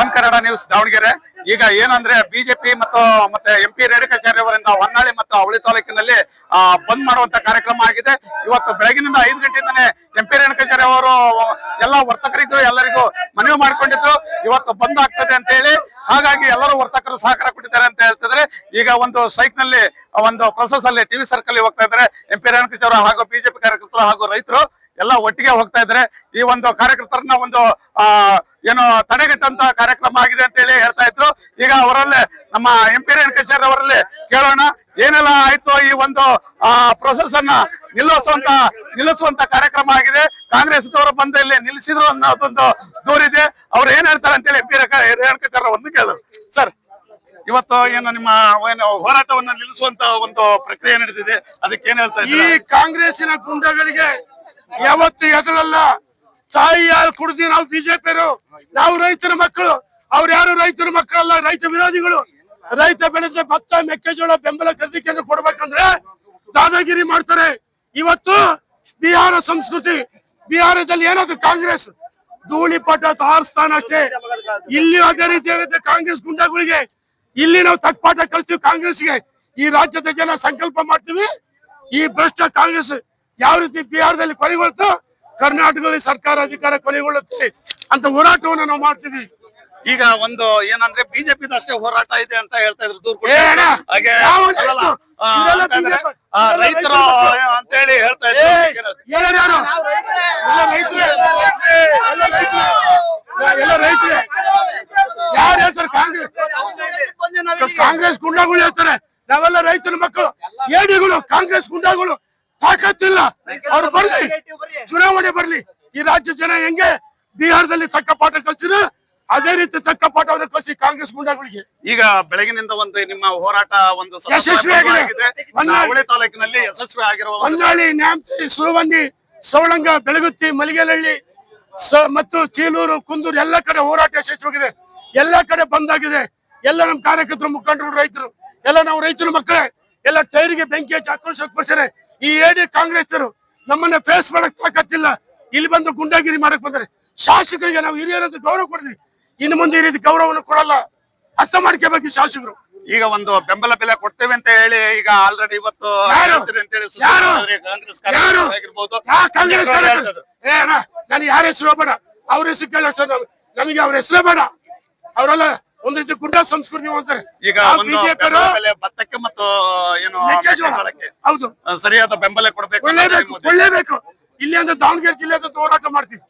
One Kannada news Davanagere. ಈಗ ಏನಂದ್ರೆ BJP ಮತ್ತು ಮತ್ತೆ ಎಂ ಪಿ ರೇಣುಕಾಚಾರ್ಯ ಅವರಿಂದ ಹೊನ್ನಾಳಿ ಮತ್ತು ಅವಳಿ ತಾಲೂಕಿನಲ್ಲಿ ಬಂದ್ ಮಾಡುವಂತ ಕಾರ್ಯಕ್ರಮ ಆಗಿದೆ. ಇವತ್ತು ಬೆಳಗಿನಿಂದ ಐದು ಗಂಟೆಯಿಂದನೇ ಎಂ ಪಿ ರೇಣುಕಾಚಾರ್ಯ ಅವರು, ಎಲ್ಲ ವರ್ತಕರಿಗೂ, ಎಲ್ಲರಿಗೂ ಮನವಿ ಮಾಡಿಕೊಂಡಿದ್ರು. ಇವತ್ತು ಬಂದ್ ಆಗ್ತದೆ ಅಂತ ಹೇಳಿ. ಹಾಗಾಗಿ ಎಲ್ಲರೂ ವರ್ತಕರು ಸಹಕಾರ ಕೊಟ್ಟಿದ್ದಾರೆ ಅಂತ ಹೇಳ್ತಿದ್ರೆ ಈಗ ಒಂದು ಸೈಕ್ನಲ್ಲಿ ಒಂದು ಪ್ರೊಸೆಸ್ ಅಲ್ಲಿ ಟಿವಿ ಸರ್ಕಲ್ ಹೋಗ್ತಾ ಇದ್ದಾರೆ. ಎಂ ಪಿ ರೇಣುಕಾಚಾರ್ಯ ಹಾಗೂ ಬಿಜೆಪಿ ಕಾರ್ಯಕರ್ತರು ಹಾಗೂ ರೈತರು. ಎಲ್ಲ ಒಟ್ಟಿಗೆ ಹೋಗ್ತಾ ಇದ್ದಾರೆ ಈ ಒಂದು ಕಾರ್ಯಕರ್ತರನ್ನ ಒಂದು, ಆ, ಏನು ತಡೆಗಟ್ಟಂತ ಕಾರ್ಯಕ್ರಮ ಆಗಿದೆ ಅಂತ ಹೇಳಿ ಹೇಳ್ತಾ ಇದ್ರು. ಈಗ ಅವರಲ್ಲೇ ನಮ್ಮ ಎಂ ಪಿ ರೇಣುಕಾಚಾರ್ಯ ಅವರಲ್ಲಿ ಕೇಳೋಣ, ಏನೆಲ್ಲ ಆಯ್ತು ಈ ಒಂದು, ಆ ಪ್ರೊಸೆಸ್ ಅನ್ನ ನಿಲ್ಲಿಸುವಂತ ನಿಲ್ಲಿಸುವಂತ ಕಾರ್ಯಕ್ರಮ ಆಗಿದೆ. ಕಾಂಗ್ರೆಸ್ ದವರು ಬಂದ ಇಲ್ಲಿ ನಿಲ್ಲಿಸಿದ್ರು ಅನ್ನೋದೊಂದು ದೂರಿದೆ ಅವ್ರು ಏನ್ ಹೇಳ್ತಾರೆ ಅಂತೇಳಿ ಎಂ ಪಿ ಕಚೇರ ಒಂದು ಕೇಳಿದ್ರು ಸರ್, ಇವತ್ತು ಏನು ನಿಮ್ಮ ಹೋರಾಟವನ್ನು ನಿಲ್ಲಿಸುವಂತ ಒಂದು ಪ್ರಕ್ರಿಯೆ ನಡೆದಿದೆ. ಅದಕ್ಕೆ ಏನ್ ಹೇಳ್ತಾ ಈ ಕಾಂಗ್ರೆಸ್ನ ಕಾಂಗ್ರೆಸ್ಸಿನ ಗುಂಡಗಳಿಗೆ ಯಾವತ್ತು ಎದುರಲ್ಲ. ತಾಯಿ ಯಾರು ಕುಡ್ದಿ ನಾವು ಬಿಜೆಪಿಯರು, ನಾವು ರೈತರ ಮಕ್ಕಳು. ಅವ್ರು ಯಾರು ರೈತರ ಮಕ್ಕಳಲ್ಲ, ರೈತ ವಿರೋಧಿಗಳು. ರೈತ ಬೆಳೆದ ಭತ್ತ, ಮೆಕ್ಕೆಜೋಳ ಬೆಂಬಲ ಖರೀದಿ ಕೇಂದ್ರ ಕೊಡ್ಬೇಕಂದ್ರೆ ದಾದಾಗಿರಿ ಮಾಡ್ತಾರೆ. ಇವತ್ತು ಬಿಹಾರ ಸಂಸ್ಕೃತಿ, ಬಿಹಾರದಲ್ಲಿ ಏನಾದ್ರು ಕಾಂಗ್ರೆಸ್ ಧೋಣಿಪಾಠ ತಾರ್ ಸ್ಥಾನಕ್ಕೆ ಇಲ್ಲಿ ಅದೇ ರೀತಿ ಆಗುತ್ತೆ ಕಾಂಗ್ರೆಸ್ ಗುಂಡಗಳಿಗೆ. ಇಲ್ಲಿ ನಾವು ತಕ್ಪಾಠ ಕಲ್ತೀವಿ ಕಾಂಗ್ರೆಸ್ಗೆ. ಈ ರಾಜ್ಯದ ಜನ ಸಂಕಲ್ಪ ಮಾಡ್ತೀವಿ. ಈ ಭ್ರಷ್ಟ ಕಾಂಗ್ರೆಸ್ ಯಾವ ರೀತಿ ಬಿಹಾರದಲ್ಲಿ ಕೊನೆಗೊಳ್ತು ಕರ್ನಾಟಕದಲ್ಲಿ ಸರ್ಕಾರ ಅಧಿಕಾರ ಕೊನೆಗೊಳ್ಳುತ್ತೆ ಅಂತ ಹೋರಾಟವನ್ನು ನಾವು ಮಾಡ್ತೀವಿ. ಈಗ ಒಂದು ಏನಂದ್ರೆ ಬಿಜೆಪಿ ಅಷ್ಟೇ ಹೋರಾಟ ಇದೆ ಅಂತ ಹೇಳ್ತಾ ಇದ್ರು ದೂರ ಹಾಗೆ ರೈತರು? ಅಂತ ಹೇಳಿ ಹೇಳ್ತಾ ಇದ್ರು. ಯಾರು ಹೇಳ್ತಾರೆ ಕಾಂಗ್ರೆಸ್? ಕಾಂಗ್ರೆಸ್ ಗುಂಡಾಗಳು ಹೇಳ್ತಾರೆ. ನಾವೆಲ್ಲ ರೈತರ ಮಕ್ಕಳು. ಏಡಿಗಳು ಕಾಂಗ್ರೆಸ್ ಗುಂಡಾಗಳು. ತಾಕತ್ತಿಲ್ಲ ಅವ್ರು ಬರ್ಲಿ. ಚುನಾವಣೆ ಬರ್ಲಿ. ಈ ರಾಜ್ಯ ಜನ ಹೆಂಗೆ ಬಿಹಾರದಲ್ಲಿ ತಕ್ಕ ಪಾಠ ಕಲ್ಸಿದ್ರು ಅದೇ ರೀತಿ ತಕ್ಕ ಪಾಠವನ್ನು ಕಲಿಸಿ ಕಾಂಗ್ರೆಸ್ ಗುಂಡಾಗಳಿಗೆ. ಈಗ ಬೆಳಗಿನಿಂದ ಒಂದು ನಿಮ್ಮ ಹೋರಾಟ ಒಂದು ಸತತ ಯಶಸ್ವಿ ಆಗಿದೆ. ಆಗಿದೆ ಒಂದು- ತಾಲೂಕಿನಲ್ಲಿ ಯಶಸ್ವಿ ಆಗಿರುವ ಹೊನ್ನಾಳಿ ನ್ಯಾಮತಿ ಸುಳವಂದಿ ಸವಳಂಗ ಬೆಳಗುತ್ತಿ ಮಲಿಗೆಲಹಳ್ಳಿ ಸ- ಮತ್ತು ಚೀಲೂರು ಕುಂದೂರು ಎಲ್ಲ ಕಡೆ ಹೋರಾಟ ಯಶಸ್ವಿಯಾಗಿದೆ. ಎಲ್ಲ ಕಡೆ ಬಂದಾಗಿದೆ ಎಲ್ಲ ನಮ್ಮ ಕಾರ್ಯಕರ್ತರು ಮುಖಂಡರು ರೈತರು. ಎಲ್ಲ ನಾವು ರೈತರು ಮಕ್ಕಳೇ. ಎಲ್ಲ ಟೈರ್ಗೆ ಬೆಂಕಿ ಹಚ್ಚಿ ಆಕ್ರೋಶ ಈ ಏಡಿ ಕಾಂಗ್ರೆಸ್ ನಮ್ಮನ್ನ ಫೇಸ್ ಮಾಡಕ್ ತಾಕತ್ತಿಲ್ಲ. ಇಲ್ಲಿ ಬಂದು ಗುಂಡಾಗಿರಿ ಮಾಡಕ್ ಬಂದ್ರೆ. ಶಾಸಕರಿಗೆ ನಾವು ಹಿರಿಯರಂತ ಗೌರವ ಕೊಡ್ತೀವಿ. ಇನ್ನು ಮುಂದೆ ಈ ರೀತಿ ಗೌರವವನ್ನು ಕೊಡಲ್ಲ. ಅರ್ಥ ಮಾಡ್ಕೋಬೇಕು ಶಾಸಕರು. ಈಗ ಒಂದು ಬೆಂಬಲ ಬೆಲೆ ಕೊಡ್ತೇವೆ ಅಂತ ಹೇಳಿ ಈಗ ಆಲ್ರೆಡಿ ಇವತ್ತು ನಾನು ಯಾರ? ಹೆಸರು ಬೇಡ. ಅವ್ರ ಹೆಸರು ಕೇಳ ನಮಗೆ ಅವ್ರ ಹೆಸರೇ ಬೇಡ. ಅವರೆಲ್ಲ ಒಂದ್ ರೀತಿ ಗುಡ್ಡ ಸಂಸ್ಕೃತಿ ಅಂತಾರೆ ಈಗ ಭತ್ತಕ್ಕೆ ಮತ್ತು ಏನು ಹೌದು. ಸರಿಯಾದ ಬೆಂಬಲ ಕೊಡಬೇಕು. ಕೊಳ್ಳೇಬೇಕು ಇಲ್ಲಿ ಅಂದ್ರೆ ದಾವಣಗೆರೆ ಜಿಲ್ಲೆ ಹೋರಾಟ ಮಾಡ್ತೀವಿ.